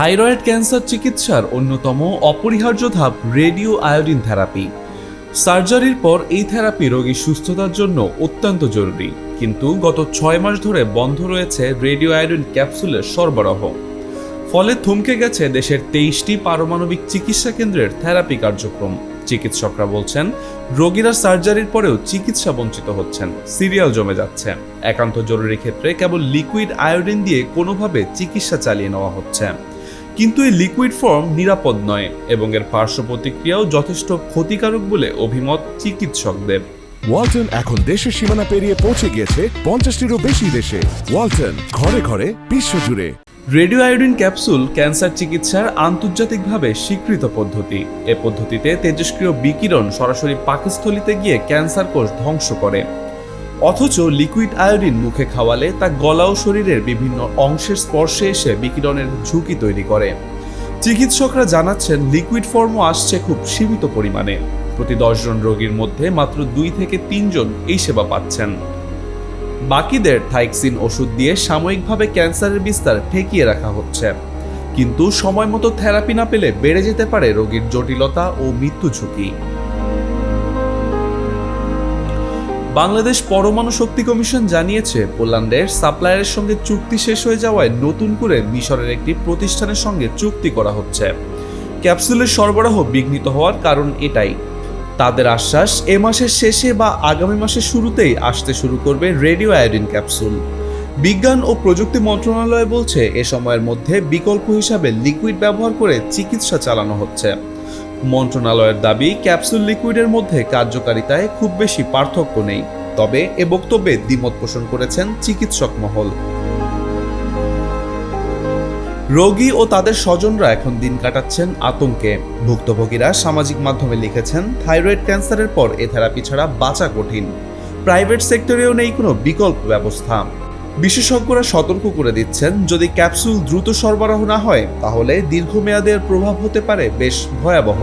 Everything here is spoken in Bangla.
থাইরয়েড ক্যান্সার চিকিৎসার অন্যতম অপরিহার্য ধাপ রেডিও আয়োডিন থেরাপি। সার্জারির পর এই থেরাপি রোগীর সুস্থতার জন্য অত্যন্ত জরুরি, কিন্তু গত ছয় মাস ধরে বন্ধ রয়েছে রেডিও আয়োডিন ক্যাপসুলের সরবরাহ। ফলে থমকে গেছে দেশের তেইশটি পারমাণবিক চিকিৎসা কেন্দ্রের থেরাপি কার্যক্রম। চিকিৎসকরা বলছেন, রোগীরা সার্জারির পরেও চিকিৎসা বঞ্চিত হচ্ছেন, সিরিয়াল জমে যাচ্ছে। একান্ত জরুরি ক্ষেত্রে কেবল লিকুইড আয়োডিন দিয়ে কোনোভাবে চিকিৎসা চালিয়ে নেওয়া হচ্ছে। কিন্তু এই লিকুইড ফর্ম নিরাপদ নয় এবং এর পার্শ্ব প্রতিক্রিয়াও যথেষ্ট ক্ষতিকারক বলে অভিমত চিকিৎসকদের। ওয়ালটন এখন দেশের সীমানা পেরিয়ে পৌঁছে গিয়েছে পঞ্চাশটিরও বেশি দেশে। ওয়ালটন ঘরে ঘরে বিশ্বজুড়ে। রেডিও আয়োডিন ক্যাপসুল ক্যান্সার চিকিৎসার আন্তর্জাতিকভাবে স্বীকৃত পদ্ধতি। এ পদ্ধতিতে তেজস্ক্রিয় বিকিরণ সরাসরি পাকস্থলিতে গিয়ে ক্যান্সার কোষ ধ্বংস করে। অথচ লিকুইড আয়োডিন মুখে খাওয়ালে তা গলা ও শরীরের বিভিন্ন অংশের স্পর্শে এসে বিকিরণের ঝুঁকি তৈরি করে। চিকিৎসকরা জানাচ্ছেন, লিকুইড ফর্মও আসছে খুব সীমিত পরিমাণে। প্রতি দশজন রোগীর মধ্যে মাত্র দুই থেকে তিনজন এই সেবা পাচ্ছেন। বাকিদের থাইক্সিন ওষুধ দিয়ে সাময়িকভাবে ক্যান্সারের বিস্তার ঠেকিয়ে রাখা হচ্ছে। কিন্তু সময় মতো থেরাপি না পেলে বেড়ে যেতে পারে রোগীর জটিলতা ও মৃত্যু ঝুঁকি। বাংলাদেশ পরমাণু শক্তি কমিশন জানিয়েছে, পোল্যান্ডের সাপ্লায়ারের সঙ্গে চুক্তি শেষ হয়ে যাওয়ায় নতুন করে মিশরের একটি প্রতিষ্ঠানের সঙ্গে চুক্তি করা হচ্ছে। ক্যাপসুলের সরবরাহ বিঘ্নিত হওয়ার কারণ এটাই। তাদের আশ্বাস এ মাসের শেষে বা আগামী মাসের শুরুতেই আসতে শুরু করবে রেডিও আয়োডিন ক্যাপসুল। বিজ্ঞান ও প্রযুক্তি মন্ত্রণালয় বলছে, এ সময়ের মধ্যে বিকল্প হিসাবে লিকুইড ব্যবহার করে চিকিৎসা চালানো হচ্ছে। মন্ত্রণালয়ের দাবি, ক্যাপসুল লিকুইডের মধ্যে কার্যকারিতায় খুব বেশি পার্থক্য নেই। তবে এ বক্তব্যে দ্বিমত পোষণ করেছেন চিকিৎসক মহল। রোগী ও তাদের স্বজনরা এখন দিন কাটাচ্ছেন আতঙ্কে। ভুক্তভোগীরা সামাজিক মাধ্যমে লিখেছেন, থাইরয়েড ক্যান্সারের পর এ থেরাপি ছাড়া বাঁচা কঠিন। প্রাইভেট সেক্টরেও নেই কোনো বিকল্প ব্যবস্থা। বিশেষজ্ঞরা সতর্ক করে দিচ্ছেন, যদি ক্যাপসুল দ্রুত সরবরাহ না হয়, তাহলে দীর্ঘমেয়াদের প্রভাব হতে পারে বেশ ভয়াবহ।